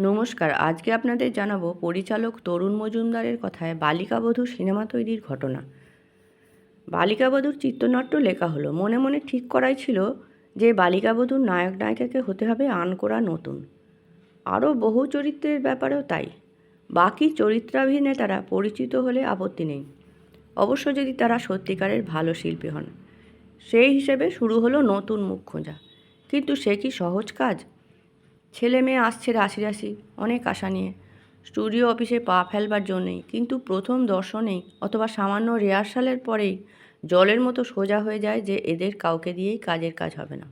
নমস্কার, আজকে আপনাদের জানাব পরিচালক তরুণ মজুমদারের কথায় বালিকাবধূ সিনেমা তৈরির ঘটনা। বালিকাবধূর চিত্রনাট্য লেখা হলো। মনে মনে ঠিক করাই ছিল যে বালিকাবধূর নায়ক নায়িকাকে হতে হবে আন করা নতুন। আরও বহু চরিত্রের ব্যাপারেও তাই। বাকি চরিত্রাভিনেতারা পরিচিত হলে আপত্তি নেই। অবশ্য যদি তারা সত্যিকারের ভালো শিল্পী হন। সেই হিসেবে শুরু হলো নতুন মুখ খোঁজা। কিন্তু সে কি সহজ কাজ? ছেলে মেয়ে আসছে রাশি রাশি, অনেক আশা নিয়ে। স্টুডিও অফিসে পা ফেলবার জন্যেই কিন্তু প্রথম দর্শনেই অথবা সামান্য রিহার্সালের পরেই জলের মতো সোজা হয়ে যায় যে এদের কাউকে দিয়েই কাজের কাজ হবে না।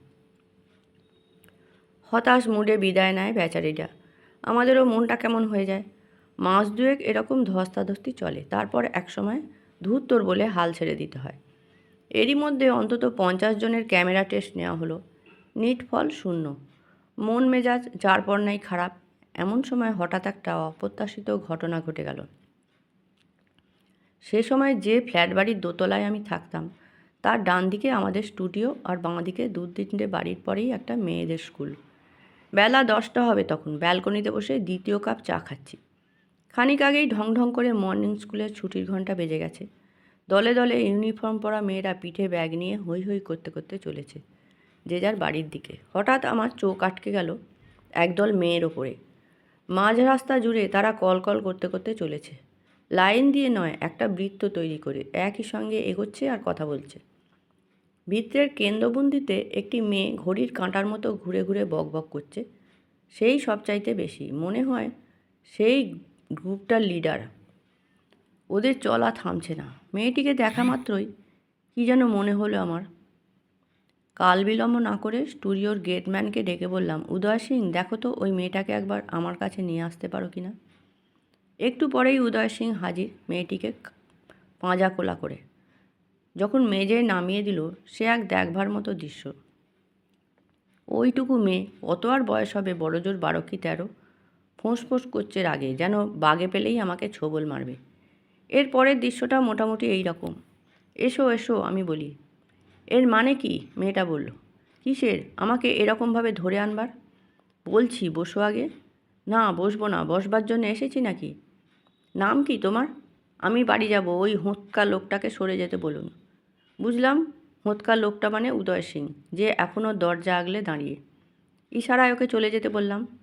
হতাশ মুডে বিদায় নেয় বেচারিরা। আমাদেরও মনটা কেমন হয়ে যায়। মাস দুয়েক এরকম ধস্তাধস্তি চলে, তারপর একসময় ধূত্তর বলে হাল ছেড়ে দিতে হয়। এরই মধ্যে অন্তত পঞ্চাশ জনের ক্যামেরা টেস্ট নেওয়া হলো। নিট ফল শূন্য। মন মেজাজ যার পর নাই খারাপ, এমন সময় হঠাৎ একটা অপ্রত্যাশিত ঘটনা ঘটে গেল। সে সময় যে ফ্ল্যাট বাড়ির দোতলায় আমি থাকতাম, তার ডান দিকে আমাদের স্টুডিও আর বাঁ দিকে দু তিনটে বাড়ির পরেই একটা মেয়েদের স্কুল। বেলা দশটা হবে তখন, ব্যালকনিতে বসে দ্বিতীয় কাপ চা খাচ্ছি। খানিক আগেই ঢং ঢং করে মর্নিং স্কুলের ছুটির ঘণ্টা বেজে গেছে। দলে দলে ইউনিফর্ম পরা মেয়েরা পিঠে ব্যাগ নিয়ে হই হই করতে করতে চলেছে। যে যার বাড়ির দিকে। হঠাৎ আমার চোখ আটকে গেল একদল মেয়ের ওপরে। মাঝ রাস্তা জুড়ে তারা কল কল করতে করতে চলেছে। লাইন দিয়ে নয়, একটা বৃত্ত তৈরি করে, একই সঙ্গে এগোচ্ছে আর কথা বলছে। বৃত্তের কেন্দ্রবন্দিতে একটি মেয়ে ঘড়ির কাঁটার মতো ঘুরে ঘুরে বক বক করছে। সেই সবচাইতে বেশি, মনে হয় সেই গ্রুপটার লিডার। ওদের চলা থামছে না। মেয়েটিকে দেখা মাত্রই কী যেন মনে হলো আমার। কাল বিলম্ব না করে স্টুডিওর গেটম্যানকে ডেকে বললাম, উদয় সিং, দেখো তো ওই মেয়েটাকে একবার আমার কাছে নিয়ে আসতে পারো কি না? একটু পরেই উদয় সিং হাজির মেয়েটিকে পাঁজা কোলা করে। যখন মেজে নামিয়ে দিল, সে এক দেখবার মতো দৃশ্য। ওইটুকু মেয়ে, অত আর বয়স হবে বড় জোর বারো কি তেরো? ফোঁস ফোঁস করছে রাগে, যেন বাগে পেলেই আমাকে ছোবল মারবে। এর পরের দৃশ্যটা মোটামুটি এই রকম। এসো এসো, আমি বলি। এর মানে কি? মেয়েটা বলল। কিসের? আমাকে এরকমভাবে ধরে আনবার? বলছি, বসো আগে। না, বসবো না, বসবার জন্য এসেছি নাকি? নাম কি তোমার? আমি বাড়ি যাব, ওই হোঁতকা লোকটাকে সরে যেতে বলুন। বুঝলাম, হোঁতকা লোকটা মানে উদয় সিং, যে এখনও দরজা আগলে দাঁড়িয়ে। ইশারায় ওকে চলে যেতে বললাম।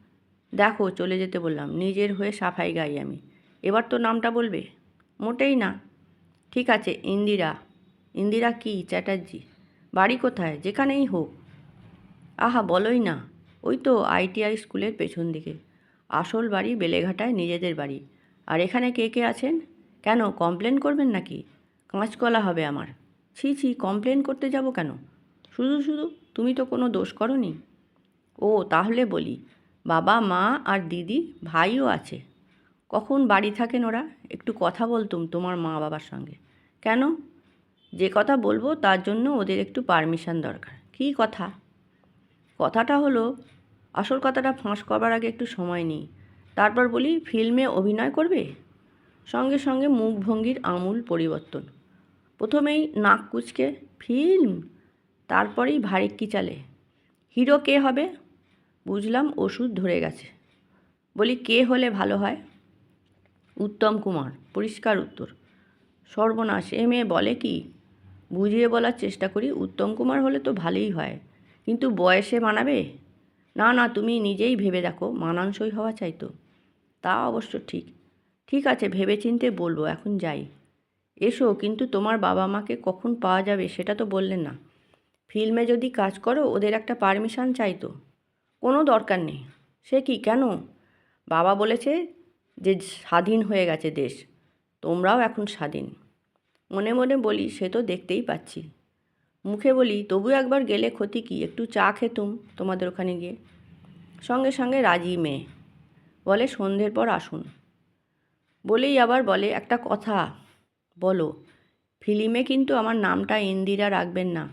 দেখো, চলে যেতে বললাম, নিজের হয়ে সাফাই গাই আমি। এবার তো নামটা বলবে? মোটেই না। ঠিক আছে, ইন্দিরা। ইন্দিরা কি? চ্যাটার্জি। বাড়ি কোথায়? যেখানেই হোক। আহা, বলোই না। ওই তো আইটিআই স্কুলের পেছন দিকে। আসল বাড়ি বেলেঘাটায় নিজেদের বাড়ি। আর এখানে কে কে আছেন? কেন, কমপ্লেন করবেন নাকি? কাঁচকলা হবে আমার। ছি ছি, কমপ্লেন করতে যাব কেন? শুধু শুধু তুমি তো কোনো দোষ করনি। ও, তাহলে বলি, বাবা, মা আর দিদি, ভাইও আছে। কখন বাড়ি থাকেন ওরা? একটু কথা বলতুম তোমার মা বাবার সঙ্গে। কেন? যে কথা বলব তার জন্য ওদের একটু পারমিশন দরকার। কী কথা? কথাটা হলো, আসল কথাটা ফাঁস করবার আগে একটু সময় নিই। তারপর বলি, ফিল্মে অভিনয় করবে? সঙ্গে সঙ্গে মুখভঙ্গির আমূল পরিবর্তন। প্রথমেই নাক কুচকে, ফিল্ম? তারপরেই ভারিক্কি চালে? হিরো কে হবে? বুঝলাম ওষুধ ধরে গেছে। বলি, কে হলে ভালো হয়? উত্তম কুমার, পরিষ্কার উত্তর। সর্বনাশ, এম এ বলে কি? বুঝিয়ে বলার চেষ্টা করি, উত্তম কুমার হলে তো ভালোই হয়। কিন্তু বয়সে মানাবে? না না, তুমি নিজেই ভেবে দেখো, মানানসই হওয়া চাই তো। তা অবশ্য ঠিক। ঠিক আছে ভেবে চিনতে বলব, এখন যাই। এসো, কিন্তু তোমার বাবা মাকে কখন পাওয়া যাবে সেটা তো বললেন না। ফিল্মে যদি কাজ করো, ওদের একটা পারমিশন চাই তো। কোনো দরকার নেই। সে কি, কেন? বাবা বলেছে যে স্বাধীন হয়ে গেছে দেশ। তোমরাও এখন স্বাধীন। মনে মনে বলি, সে তো দেখতেই পাচ্ছি। মুখে বলি, তবু একবার গেলে ক্ষতি কি? একটু চা খেতুম তোমাদের ওখানে গিয়ে। সঙ্গে সঙ্গে রাজি মেয়ে বলে, সন্ধ্যের পর আসুন। বলেই আবার বলে, একটা কথা বলো, ফিল্মে কিন্তু আমার নামটা ইন্দিরা রাখবেন না।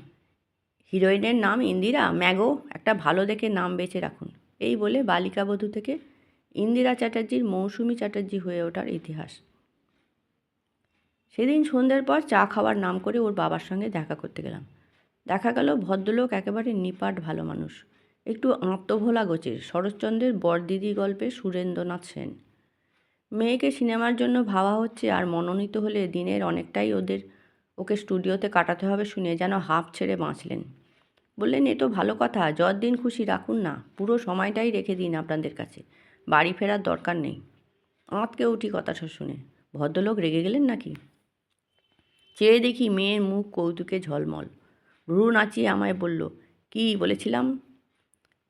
হিরোইনের নাম ইন্দিরা? ম্যাগো, একটা ভালো দেখে নাম বেছে রাখুন। এই বলে বালিকাবধূ থেকে ইন্দিরা চ্যাটার্জির মৌসুমী চ্যাটার্জি হয়ে ওঠার ইতিহাস। সেদিন সন্ধ্যের পর চা খাওয়ার নাম করে ওর বাবার সঙ্গে দেখা করতে গেলাম। দেখা গেল ভদ্রলোক একেবারে নিপাট ভালো মানুষ। একটু আত্মভোলা গোছের শরৎচন্দ্রের বরদিদি গল্পে সুরেন্দ্রনাথ সেন। মেয়েকে সিনেমার জন্য ভাবা হচ্ছে আর মনোনীত হলে দিনের অনেকটাই ওদের, ওকে স্টুডিওতে কাটাতে হবে শুনে যেন হাঁপ ছেড়ে বাঁচলেন। বললেন, এ তো ভালো কথা যত দিন খুশি রাখুন না, পুরো সময়টাই রেখে দিন আপনাদের কাছে, বাড়ি ফেরার দরকার নেই। আঁতকে উঠি কথাটা শুনে। ভদ্রলোক রেগে গেলেন নাকি? চেয়ে দেখি মেয়ের মুখ কৌতুকে ঝলমল। ভ্রু নাচিয়ে আমায় বলল, কি বলেছিলাম?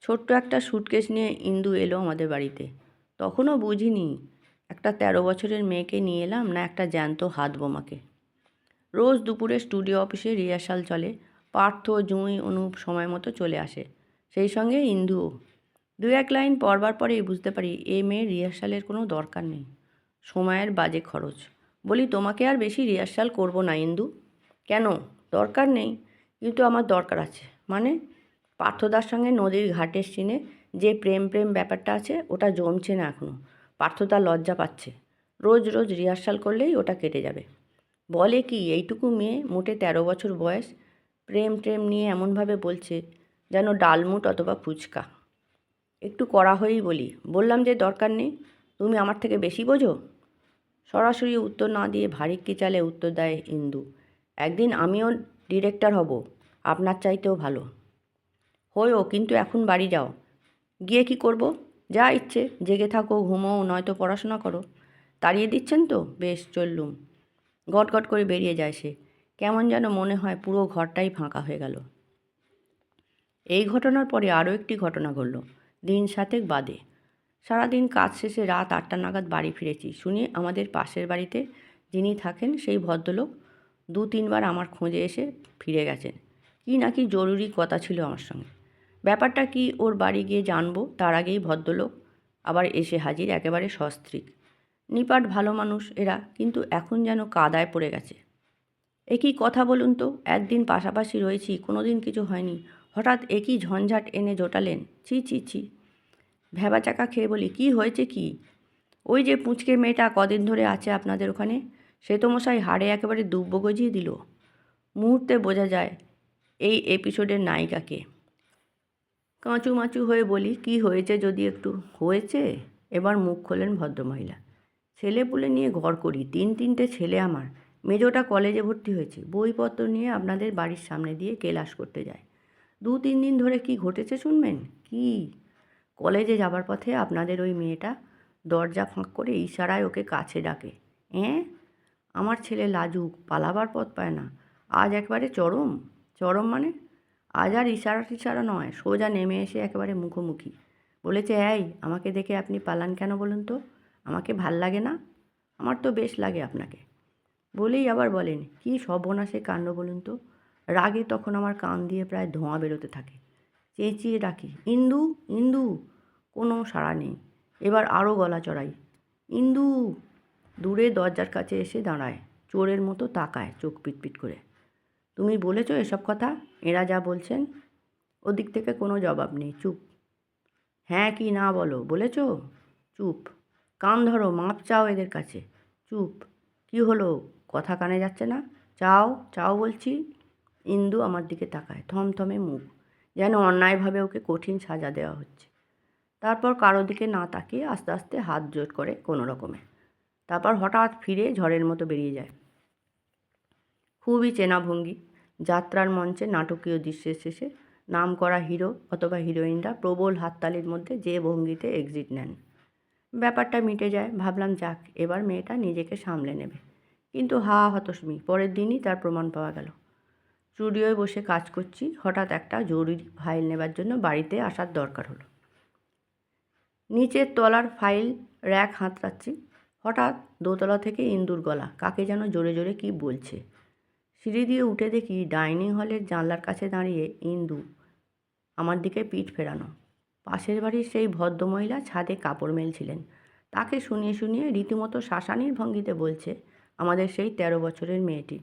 ছোট্ট একটা সুটকেস নিয়ে ইন্দু এলো আমাদের বাড়িতে। তখনও বুঝিনি, একটা তেরো বছরের মেয়েকে নিয়ে এলাম না একটা জ্যান্ত হাত বোমাকে। রোজ দুপুরে স্টুডিও অফিসে রিহার্সাল চলে, পার্থ, জুঁই, অনুপ সময় মতো চলে আসে। সেই সঙ্গে ইন্দুও। দু এক লাইন পড়বার পরেই বুঝতে পারি, এ মেয়ের রিহার্সালের কোনো দরকার নেই। সময়ের বাজে খরচ। বলি, তোমাকে আর বেশি রিহার্সাল করব না, ইন্দু। কেন? দরকার নেই। কিন্তু আমার দরকার আছে। মানে পার্থদার সঙ্গে নদীর ঘাটের সিনে যে প্রেম প্রেম ব্যাপারটা আছে, ওটা জমছে না এখনও পার্থদা লজ্জা পাচ্ছে। রোজ রোজ রিহার্সাল করলেই ওটা কেটে যাবে। বলে কি, এইটুকু মেয়ে মোটে তেরো বছর বয়স, প্রেম প্রেম নিয়ে এমনভাবে বলছে যেন ডালমুট অথবা ফুচকা। একটু কড়া হয়েই বলি, বললাম যে দরকার নেই। তুমি আমার থেকে বেশি বোঝো? সরাসরি উত্তর না দিয়ে ভারী চালে উত্তর দেয় ইন্দু। একদিন আমিও ডিরেক্টর হব, আপনার চাইতেও ভালো। হয়েও কিন্তু এখন বাড়ি যাও। গিয়ে কি করব? যা ইচ্ছে, জেগে থাকো, ঘুমোও, নয়তো পড়াশোনা করো। তাড়িয়ে দিচ্ছেন তো? বেশ, চললুম। গটগট করে বেরিয়ে যায় সে। কেমন যেন মনে হয় পুরো ঘরটাই ফাঁকা হয়ে গেল। এই ঘটনার পরে আরও একটি ঘটনা ঘটল, দিন সাতেক বাদে। সারাদিন কাজ শেষে রাত আটটা নাগাদ বাড়ি ফিরেছি। শুনি আমাদের পাশের বাড়িতে যিনি থাকেন, সেই ভদ্রলোক দু তিনবার আমার খোঁজে এসে ফিরে গেছেন। কি নাকি জরুরি কথা ছিল আমার সঙ্গে। ব্যাপারটা কি ওর বাড়ি গিয়ে জানব, তার আগেই ভদ্রলোক আবার এসে হাজির, একেবারে সস্ত্রীক। নিপাট ভালো মানুষ এরা, কিন্তু এখন যেন কাদায় পড়ে গেছে। একই কথা বলুন তো, একদিন পাশাপাশি রয়েছি কোনো দিন কিছু হয়নি। হঠাৎ একই ঝঞ্ঝাট এনে জোটালেন? ছি ছি ছি। ভেবা চাকা খেয়ে বলি, কি হয়েছে কি? ওই যে পুঁচকে মেয়েটা কদিন ধরে আছে আপনাদের ওখানে, সে তো মশাই হাড়ে একেবারে দুব্ব গজিয়ে দিল। মুহূর্তে বোঝা যায় এই এপিসোডের নায়িকাকে। কাঁচু মাচু হয়ে বলি, কি হয়েছে যদি একটু হয়েছে? এবার মুখ খোলেন ভদ্রমহিলা। ছেলে পুলে নিয়ে ঘর করি, তিন তিনটে ছেলে আমার, মেজোটা কলেজে ভর্তি হয়েছে, বইপত্র নিয়ে আপনাদের বাড়ির সামনে দিয়ে কেলাস করতে যায়। দু তিন দিন ধরে কি ঘটেছে শুনবেন? কি? কলেজে যাবার পথে আপনাদের ওই মেয়েটা দরজা ফাঁক করে ইশারায় ওকে কাছে ডাকে। হ্যাঁ আমার ছেলে লাজুক, পালাবার পথ পায় না। আজ একবারে চরম। চরম মানে? আজ আর ইশারা টিশারা নয়, সোজা নেমে এসে একেবারে মুখোমুখি। বলেছে, এই, আমাকে দেখে আপনি পালান কেন বলুন তো? আমাকে ভালো লাগে না? আমার তো বেশ লাগে আপনাকে। বলেই আবার বলেন, কি সর্বনাশে কাণ্ড বলুন তো? রাগে তখন আমার কান দিয়ে প্রায় ধোঁয়া বেরোতে থাকে। চেঁচিয়ে ডাকি, ইন্দু ইন্দু, কোনো সাড়া নেই। এবার আরও গলা চড়াই, ইন্দু, দূরে দরজার কাছে এসে দাঁড়ায়, চোরের মতো তাকায় চোখ পিটপিট করে। তুমি বলেছ এসব কথা? এরা যা বলছেন? ওদিক থেকে কোনো জবাব নেই, চুপ। হ্যাঁ কি না বলো, বলেছ? চুপ। কান ধরো, মাপ চাও এদের কাছে, চুপ। কি হলো? কথা কানে যাচ্ছে না? চাও চাও বলছি। ইন্দু আমার দিকে তাকায়, থমথমে মুখ। যেন অন্যায়ভাবে ওকে কঠিন সাজা দেওয়া হচ্ছে। তারপর কারও দিকে না তাকিয়ে আস্তে আস্তে হাত জোট করে কোনো রকমে। তারপর হঠাৎ ফিরে ঝড়ের মতো বেরিয়ে যায়। খুবই চেনা ভঙ্গি যাত্রার মঞ্চে নাটকীয় দৃশ্যের শেষে নাম করা হিরো অথবা হিরোইনরা প্রবল হাততালির মধ্যে যে ভঙ্গিতে এক্সিট নেন। ব্যাপারটা মিটে যায়। ভাবলাম, যাক, এবার মেয়েটা নিজেকে সামলে নেবে। কিন্তু হা হতস্মি পরের দিনই তার প্রমাণ পাওয়া গেল। স্টুডিওয় বসে কাজ করছি। হঠাৎ একটা জরুরি ফাইল নেবার জন্য বাড়িতে আসার দরকার হলো। নিচের তলার ফাইল র্যাক হাতড়াচ্ছি। হঠাৎ দোতলা থেকে ইন্দুর গলা, কাকে যেন জোরে জোরে কি বলছে। সিঁড়ি দিয়ে উঠে দেখি ডাইনিং হলের জানলার কাছে দাঁড়িয়ে ইন্দু, আমার দিকে পিঠ ফেরানো। পাশের বাড়ির সেই ভদ্রমহিলা ছাদে কাপড় মেলছিলেন। তাকে শুনিয়ে শুনিয়ে রীতিমতো শাসানির ভঙ্গিতে বলছে, আমাদের সেই তেরো বছরের মেয়েটি।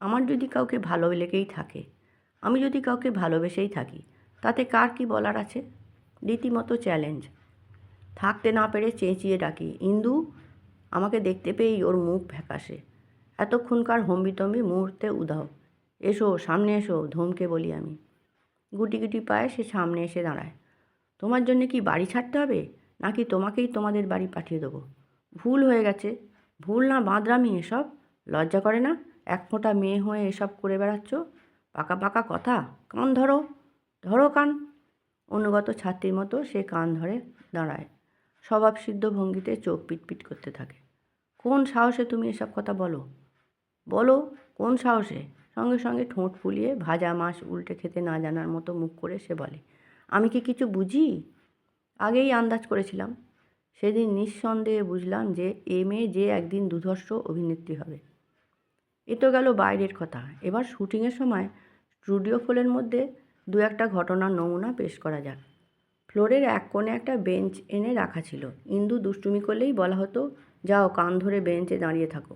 আমার যদি কাউকে ভালো লেগেই থাকে, আমি যদি কাউকে ভালোবেসেই থাকি, তাতে কার কি বলার আছে? রীতিমতো চ্যালেঞ্জ থাকতে না পেরে চেঁচিয়ে ডাকি, ইন্দু, আমাকে দেখতে পেয়েই ওর মুখ ফ্যাকাশে এতক্ষণকার হম্বিতম্বি মুহূর্তে উধাও। এসো, সামনে এসো, ধমকে বলি আমি। গুটি গুটি পায়ে সে সামনে এসে দাঁড়ায়। তোমার জন্য কি বাড়ি ছাড়তে হবে? নাকি তোমাকেই তোমাদের বাড়ি পাঠিয়ে দেবো? ভুল হয়ে গেছে। ভুল না বাঁদরামি এসব? লজ্জা করে না? এক ফোঁটা মেয়ে হয়ে এসব করে বেড়াচ্ছ? পাকা পাকা কথা। কান ধরো। ধরো কান। অনুগত ছাত্রীর মতো সে কান ধরে দাঁড়ায়। স্বভাব সিদ্ধ ভঙ্গিতে চোখ পিটপিট করতে থাকে। কোন সাহসে তুমি এসব কথা বলো? বলো, কোন সাহসে? সঙ্গে সঙ্গে ঠোঁট ফুলিয়ে ভাজা মাছ উল্টে খেতে না জানার মতো মুখ করে সে বলে, আমি কি কিছু বুঝি? আগেই আন্দাজ করেছিলাম। সেদিন নিঃসন্দেহে বুঝলাম যে, এ মেয়ে যে একদিন দুধর্ষ অভিনেত্রী হবে। এ তো গেল বাইরের কথা। এবার শুটিংয়ের সময় স্টুডিও ফ্লোরের মধ্যে দু একটা ঘটনার নমুনা পেশ করা যাক। ফ্লোরের এক কোণে একটা বেঞ্চ এনে রাখা ছিল। ইন্দু দুষ্টুমি করলেই বলা হতো, যাও কান ধরে বেঞ্চে দাঁড়িয়ে থাকো।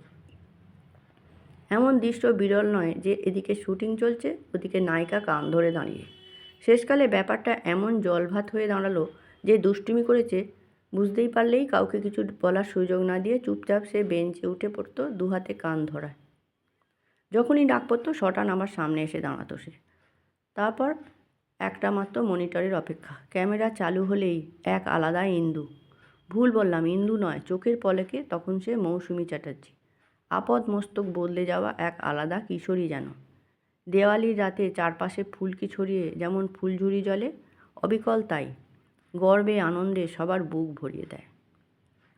এমন দৃশ্য বিরল নয় যে এদিকে শুটিং চলছে, ওদিকে নায়িকা কান ধরে দাঁড়িয়ে। শেষকালে ব্যাপারটা এমন জলভাত হয়ে দাঁড়াল যে দুষ্টুমি করেছে, বুঝতেই পারলেই কাউকে কিছু বলার সুযোগ না দিয়ে চুপচাপ সে বেঞ্চে উঠে পড়তো দু হাতে কান ধরায়। যখনই ডাক পড়তো, শটান আমার সামনে এসে দাঁড়াতো সে। তারপর একটা মাত্র মনিটরের অপেক্ষা। ক্যামেরা চালু হলেই এক আলাদা ইন্দু। ভুল বললাম, ইন্দু নয়, চোখের পলকে তখন সে মৌসুমি চ্যাটার্জি। আপদ মস্তক বদলে যাওয়া এক আলাদা কিশোরী যেন। দেওয়ালির রাতে চারপাশে ফুলকি ছড়িয়ে যেমন ফুলঝুরি জলে অবিকল তাই। গর্বে, আনন্দে সবার বুক ভরিয়ে দেয়।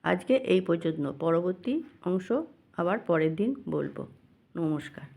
আজকে এই পর্যন্ত। পরবর্তী অংশ আবার পরের দিন বলব। নমস্কার।